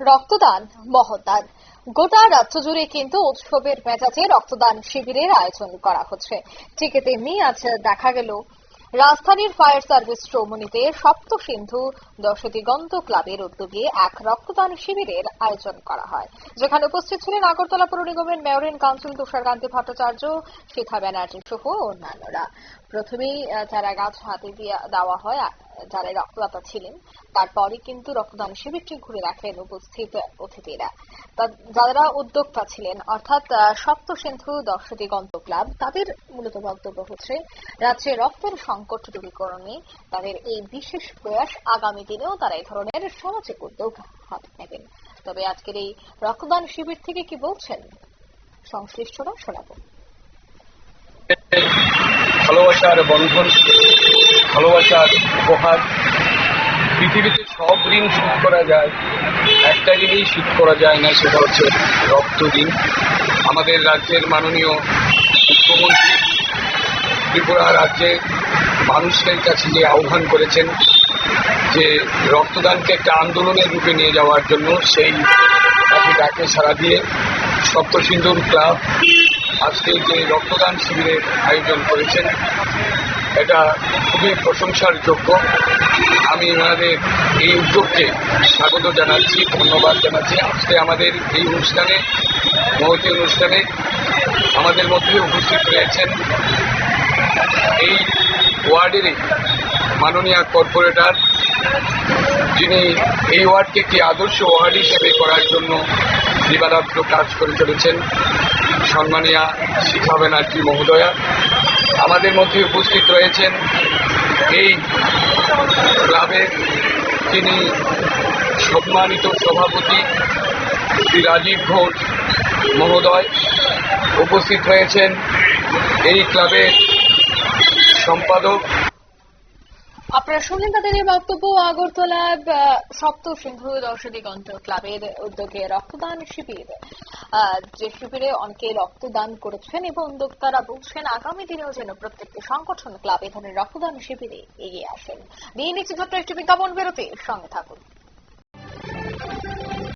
রক্তদান মহদান গোটা রাজ্য জুড়ে কিন্তু উৎসবের মেজাজে রক্তদান শিবিরের আয়োজন করা হচ্ছে। ঠিক তেমনি আজ দেখা গেল, রাজধানীর ফায়ার সার্ভিস চৌমুনিতে সপ্ত সিন্ধু দশ দিগন্ত ক্লাবের উদ্যোগে এক রক্তদান শিবিরের আয়োজন করা হয়। যেখানে উপস্থিত ছিলেন আগরতলা পৌর নিগমের mayor in council Tusharkanti Bhattacharya Shikha Banerjee সহ অন্যান্যরা। প্রথমেই চারা গাছ হাতে দিয়ে দেওয়া হয় যারা রক্তদাতা ছিলেন, তারপরে কিন্তু রক্তদান শিবিরটি ঘুরে দেখেন উপস্থিত অতিথিরা। যারা উদ্যোক্তা ছিলেন, অর্থাৎ সপ্ত সিন্ধু দশ দিগন্ত ক্লাব, তাদের মূলত বক্তব্য হচ্ছে, রাজ্যে রক্তের সংকট দূরীকরণে তাদের এই বিশেষ প্রয়াস আগামী দিনেও তারা এই ধরনের সামাজিক উদ্যোগ হাতে নেবেন। তবে আজকের এই রক্তদান শিবির থেকে কি বলছেন? সংশ্লিষ্টরা শোনাবো। ভালোবাসার বন্ধন, ভালোবাসার উপহার, পৃথিবীতে সব ঋণ শোধ করা যায়। একটা ঋণই শোধ করা যায় না, সেটা হচ্ছে রক্ত ঋণ। আমাদের রাজ্যের মাননীয় মুখ্যমন্ত্রী ত্রিপুরা রাজ্যের মানুষের কাছে যে আহ্বান করেছেন যে রক্তদানকে একটা আন্দোলনের রূপে নিয়ে যাওয়ার জন্য, সেই তাকে ডাকে সারা দিয়ে সপ্তসিন্ধুর ক্লাব আজকে যে রক্তদান শিবিরের আয়োজন করেছেন, এটা খুবই প্রশংসার যোগ্য। আমি ওনাদের এই উদ্যোগকে স্বাগত জানাচ্ছি, ধন্যবাদ জানাচ্ছি। আজকে আমাদের এই অনুষ্ঠানে, মহতী অনুষ্ঠানে আমাদের মধ্যে উপস্থিত রয়েছেন এই ওয়ার্ডেরই মাননীয় কর্পোরেটর, যিনি এই ওয়ার্ডকে একটি আদর্শ ওয়ার্ড হিসেবে করার জন্য দিবারাত্র কাজ করে চলেছেন। সম্মানীয়া শিখা ব্যানার্জি মহোদয়া, আমাদের মধ্যে উপস্থিত রয়েছেন এই ক্লাবের তিনি সম্মানিত সভাপতি শ্রী রাজীব ঘোষ মহোদয় উপস্থিত রয়েছেন। এই ক্লাবের সম্পাদক আপনারা শুনলেন তাদের এই বক্তব্য, আগরতলা সপ্ত সিন্ধু দর্শনী দিগন্ত ক্লাবের উদ্যোগে রক্তদান শিবির। যে শিবিরে অনেকে রক্তদান করেছেন এবং উদ্যোক্তারা বলছেন, আগামী দিনেও যেন প্রত্যেকটি সংগঠন ক্লাব এ ধরনের রক্তদান শিবিরে এগিয়ে আসেন। নিয়ে নিচ্ছে ছোট্ট একটি বিজ্ঞাপন বেরোতে সঙ্গে থাকুন।